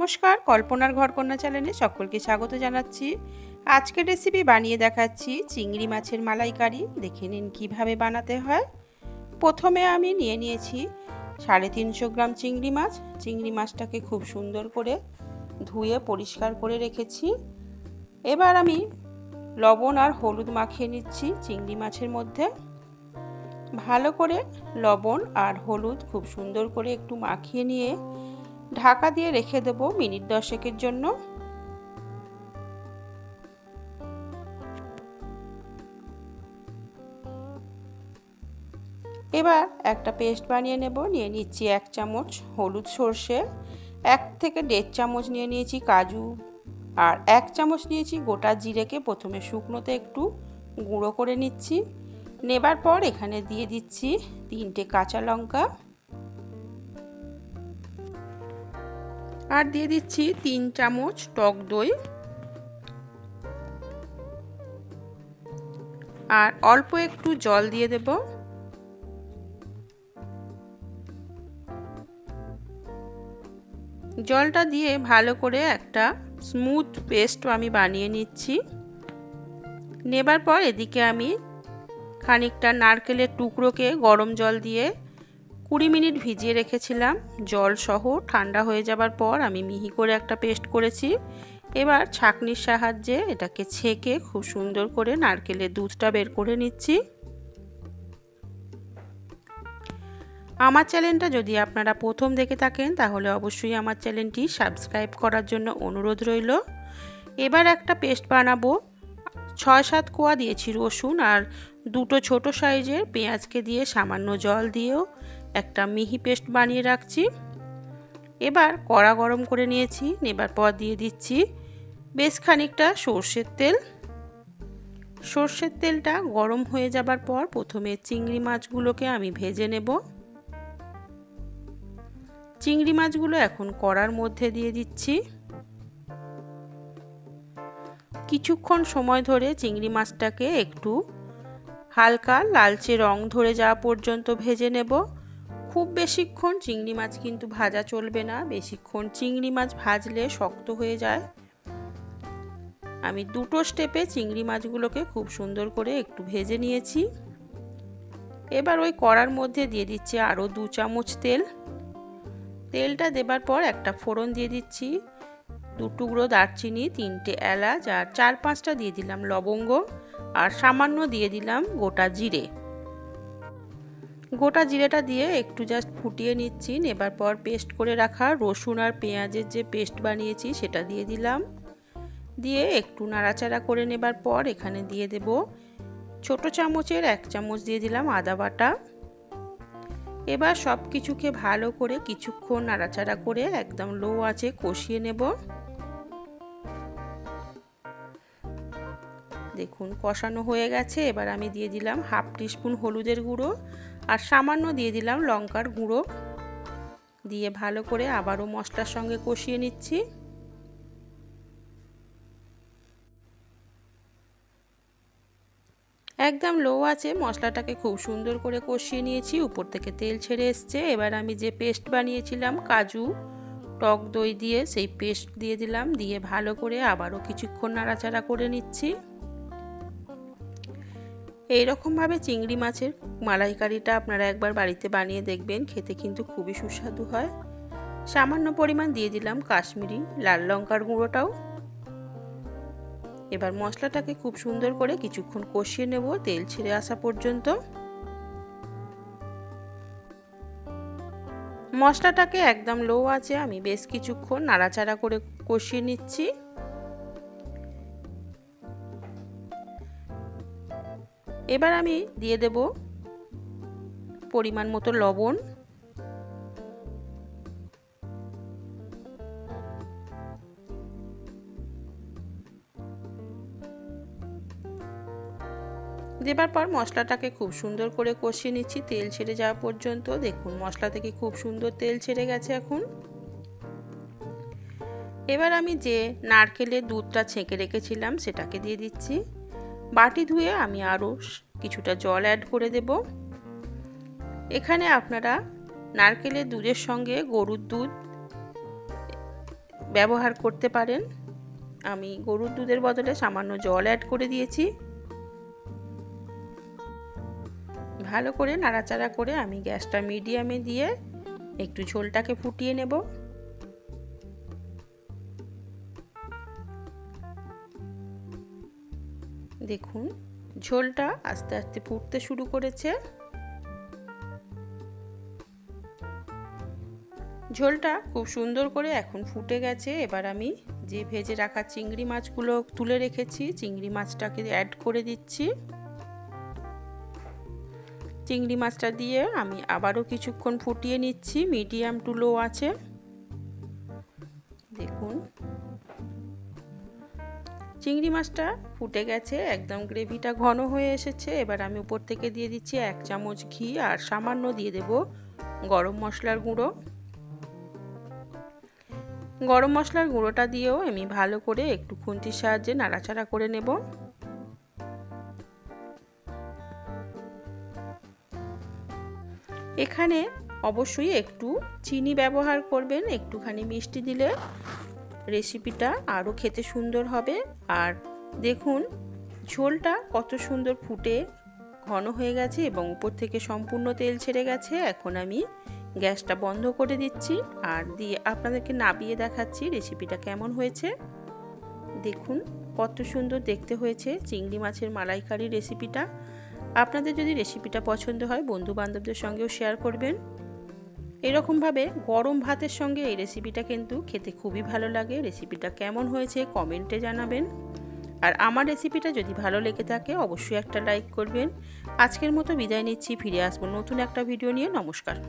নমস্কার, কল্পনার ঘর ঘরকন্যা চ্যানেলে সকলকে স্বাগত জানাচ্ছি। আজকের রেসিপি বানিয়ে দেখাচ্ছি চিংড়ি মাছের মালাইকারি। দেখে নিন কীভাবে বানাতে হয়। প্রথমে আমি নিয়ে নিয়েছি সাড়ে তিনশো গ্রাম চিংড়ি মাছ। চিংড়ি মাছটাকে খুব সুন্দর করে ধুয়ে পরিষ্কার করে রেখেছি। এবার আমি লবণ আর হলুদ মাখিয়ে নিচ্ছি চিংড়ি মাছের মধ্যে। ভালো করে লবণ আর হলুদ খুব সুন্দর করে একটু মাখিয়ে নিয়ে ঢাকা দিয়ে রেখে দেবো মিনিট দশেকের জন্য। এবার একটা পেস্ট বানিয়ে নেব, নিয়ে নিচ্ছি এক চামচ হলুদ সর্ষে, এক থেকে দেড় চামচ নিয়ে নিয়েছি কাজু, আর এক চামচ নিয়েছি গোটা জিরেকে প্রথমে শুকনোতে একটু গুঁড়ো করে নিচ্ছি। নেবার পর এখানে দিয়ে দিচ্ছি তিনটে কাঁচা লঙ্কা আর দিয়ে দিচ্ছি তিন চামচ টক দই। আর অল্প একটু জল দিয়ে দেব। জলটা দিয়ে ভালো করে একটা স্মুথ পেস্ট আমি বানিয়ে নিচ্ছি। নেবার পর এদিকে আমি খানিকটা নারকেলের টুকরোকে গরম জল দিয়ে কুড়ি মিনিট ভিজিয়ে রেখেছিলাম। জল সহ ঠান্ডা হয়ে যাবার পর আমি মিহি করে একটা পেস্ট করেছি। এবার ছাকনির সাহায্যে এটাকে ছেঁকে খুব সুন্দর করে নারকেলের দুধটা বের করে নিচ্ছি। আমার চ্যানেলটা যদি আপনারা প্রথম দেখে থাকেন, তাহলে অবশ্যই আমার চ্যানেলটি সাবস্ক্রাইব করার জন্য অনুরোধ রইল। এবার একটা পেস্ট বানাবো। ছয় সাত কোয়া দিয়েছি রসুন আর দুটো ছোট সাইজের পেঁয়াজকে দিয়ে সামান্য জল দিয়েও একটা মিহি পেস্ট বানিয়ে রাখছি। এবার কড়া গরম করে নিয়েছি নেবার পর দিয়ে দিচ্ছি বেশ খানিকটা সর্ষের তেল। সর্ষের তেলটা গরম হয়ে যাবার পর প্রথমে চিংড়ি মাছগুলোকে আমি ভেজে নেব। চিংড়ি মাছগুলো এখন কড়ার মধ্যে দিয়ে দিচ্ছি। কিছুক্ষণ সময় ধরে চিংড়ি মাছটাকে একটু হালকা লালচে রং ধরে যাওয়া পর্যন্ত ভেজে নেব। খুব বেশিক্ষণ চিংড়ি মাছ কিন্তু ভাজা চলবে না। বেশিক্ষণ চিংড়ি মাছ ভাজলে শক্ত হয়ে যায়। আমি দুটো স্টেপে চিংড়ি মাছগুলোকে খুব সুন্দর করে একটু ভেজে নিয়েছি। এবার ওই কড়ার মধ্যে দিয়ে দিচ্ছি আরও দু চামচ তেল। তেলটা দেবার পর একটা ফোড়ন দিয়ে দিচ্ছি। দু টুকরো দারচিনি, তিনটে এলাচ আর চার পাঁচটা দিয়ে দিলাম লবঙ্গ। আর সামান্য দিয়ে দিলাম গোটা জিরে। গোটা জিরেটা দিয়ে একটু জাস্ট ফুটিয়ে নিচ্ছি। নেবার পর পেস্ট করে রাখা রসুন আর পেঁয়াজের যে পেস্ট বানিয়েছি, সেটা দিয়ে দিলাম। দিয়ে একটু নাড়াচাড়া করে নেবার পর এখানে দিয়ে দেব ছোট চামচের এক চামচ দিয়ে দিলাম আদা বাটা। এবার সব কিছুকে ভালো করে কিছুক্ষণ নাড়াচাড়া করে একদম লো আছে কষিয়ে নেব। দেখুন, কষানো হয়ে গেছে। এবার আমি দিয়ে দিলাম হাফ টিস্পুন হলুদের গুঁড়ো। আর সামান্য দিয়ে দিলাম লঙ্কার গুঁড়ো। দিয়ে ভালো করে আবারও মশলার সঙ্গে কষিয়ে নিচ্ছি। একদম লো আছে, মশলাটাকে খুব সুন্দর করে কষিয়ে নিয়েছি। উপর থেকে তেল ছেড়ে এসছে। এবার আমি যে পেস্ট বানিয়েছিলাম, কাজু, টক দই দিয়ে সেই পেস্ট দিয়ে দিলাম। দিয়ে ভালো করে আবারও কিছুক্ষণ নাড়াচাড়া করে নিচ্ছি। এই রকমভাবে চিংড়ি মাছের মালাইকারিটা আপনারা একবার বাড়িতে বানিয়ে দেখবেন, খেতে কিন্তু খুবই সুস্বাদু হয়। সামান্য পরিমাণ দিয়ে দিলাম কাশ্মীরি লাল লঙ্কার গুঁড়োটাও। এবার মশলাটাকে খুব সুন্দর করে কিছুক্ষণ কষিয়ে নেব তেল ছেড়ে আসা পর্যন্ত। মশলাটাকে একদম লো আছে আমি বেশ কিছুক্ষণ নাড়াচাড়া করে কষিয়ে নিচ্ছি। এবার আমি দিয়ে দেব পরিমাণ মতো লবণ। দেবার পর মশলাটাকে খুব সুন্দর করে কষিয়ে নিচ্ছি, তেল ছেড়ে যাওয়া পর্যন্ত। দেখুন, মশলা থেকে খুব সুন্দর তেল ছেড়ে গেছে এখন। এবার আমি যে নারকেলের দুধটা ছেঁকে রেখেছিলাম, সেটাকে দিয়ে দিচ্ছি। বাটি ধুয়ে আমি আরও কিছুটা জল অ্যাড করে দেব। এখানে আপনারা নারকেলের দুধের সঙ্গে গরুর দুধ ব্যবহার করতে পারেন। আমি গরুর দুধের বদলে সামান্য জল অ্যাড করে দিয়েছি। ভালো করে নাড়াচাড়া করে আমি গ্যাসটা মিডিয়ামে দিয়ে একটু ঝোলটাকে ফুটিয়ে নেব। দেখুন, ঝোলটা আস্তে আস্তে ফুটতে শুরু করেছে। ঝোলটা খুব সুন্দর করে এখন ফুটে গেছে। এবার আমি যে ভেজে রাখা চিংড়ি মাছগুলো তুলে রেখেছি, চিংড়ি মাছটাকে অ্যাড করে দিচ্ছি। চিংড়ি মাছটা দিয়ে আমি আবারও কিছুক্ষণ ফুটিয়ে নিচ্ছি মিডিয়াম টু লো আছে। দেখুন চিংড়ি মাছটা ফুটে গেছে, একদম গ্রেভিটা ঘন হয়ে এসেছে। এবার আমি উপর থেকে দিয়ে দিচ্ছি এক চামচ ঘি আর সামান্য দিয়ে দেব গরম মশলার গুঁড়ো। গরম মশলার গুঁড়োটা দিয়েও আমি ভালো করে একটু খুন্তির সাহায্যে নাড়াচাড়া করে নেব। এখানে অবশ্যই একটু চিনি ব্যবহার করবেন, একটুখানি মিষ্টি দিলে। রেসিপিটা আরও খেতে সুন্দর হবে। আর দেখুন, ঝোলটা কত সুন্দর ফুটে ঘন হয়ে গেছে এবং উপর থেকে সম্পূর্ণ তেল ছেড়ে গেছে। এখন আমি গ্যাসটা বন্ধ করে দিচ্ছি আর দিয়ে আপনাদেরকে নাবিয়ে দেখাচ্ছি রেসিপিটা কেমন হয়েছে। দেখুন, কত সুন্দর দেখতে হয়েছে চিংড়ি মাছের মালাইকারি রেসিপিটা আপনাদের যদি রেসিপিটা পছন্দ হয় বন্ধু বান্ধবদের সঙ্গেও শেয়ার করবেন। এরকমভাবে গরম ভাতের সঙ্গে এই রেসিপিটা কিন্তু খেতে খুবই ভালো লাগে। রেসিপিটা কেমন হয়েছে কমেন্টে জানাবেন। আর আমার রেসিপিটা যদি ভালো লেগে থাকে, অবশ্যই একটা লাইক করবেন। আজকের মতো বিদায় নিচ্ছি, ফিরে আসব নতুন একটা ভিডিও নিয়ে। নমস্কার।